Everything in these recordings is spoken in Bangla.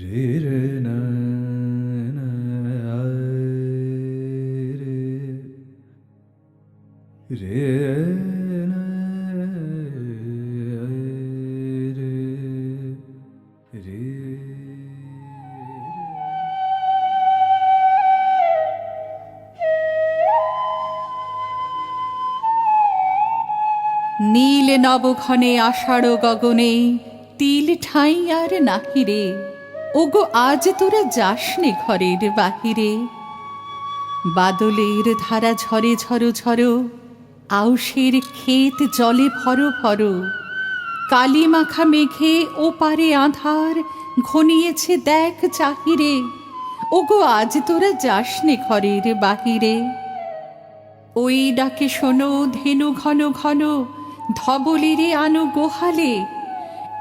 রে রে না রে। নীল নবঘনে আষাঢ় গগনে তিল ঠাঁই আর নাহিরে ওগো, আজ তোরা যাসনে ঘরের বাহিরে। বাদলের ধারা ঝরে ঝরো ঝরো, আউশের ক্ষেত জলে ভরো ভরো। কালী মাখা মেঘে ও পারে আধার ঘনিয়েছে দেখ চাহিরে। ওগো, আজ তোরা যাসনে ঘরের বাহিরে। ওই ডাকে শোনো, ধেনু ঘন ঘন, ধবলিরে আনো গোহালে।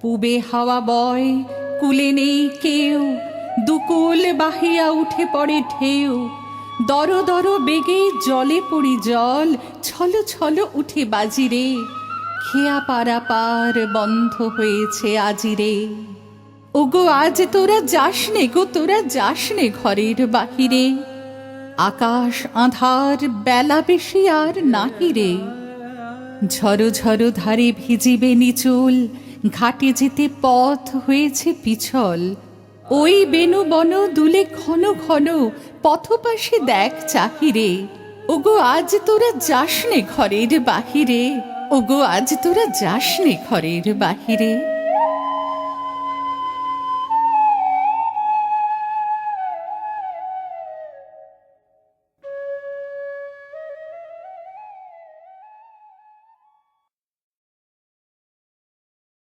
পুবে হাওয়া বয়, কুলে নেই কেউ। দুকুল বাহিয়া উঠে পড়ে ঢেউ। দর দর বেগে জলে পড়ি জল, ছল ছল উঠে বাজিরে খেয়া পারা পার বন্ধ হয়েছে আজিরে ওগো, আজ তোরা যাস নে গো, তোরা যাস নে ঘরের বাহিরে। আকাশ আধার বেলা বেশি আর নাহিরে ঝরো ঝরো ধারে ভিজিবে নিচুল ঘাটে যেতে পথ হয়েছে পিছল। ওই বেনু বন দুলে ঘন ঘন পথপাশে দেখ চাহিরে। ওগো, আজ তোরা যাস নে ঘরের বাহিরে। ওগো, আজ তোরা যাস নে ঘরের বাহিরে।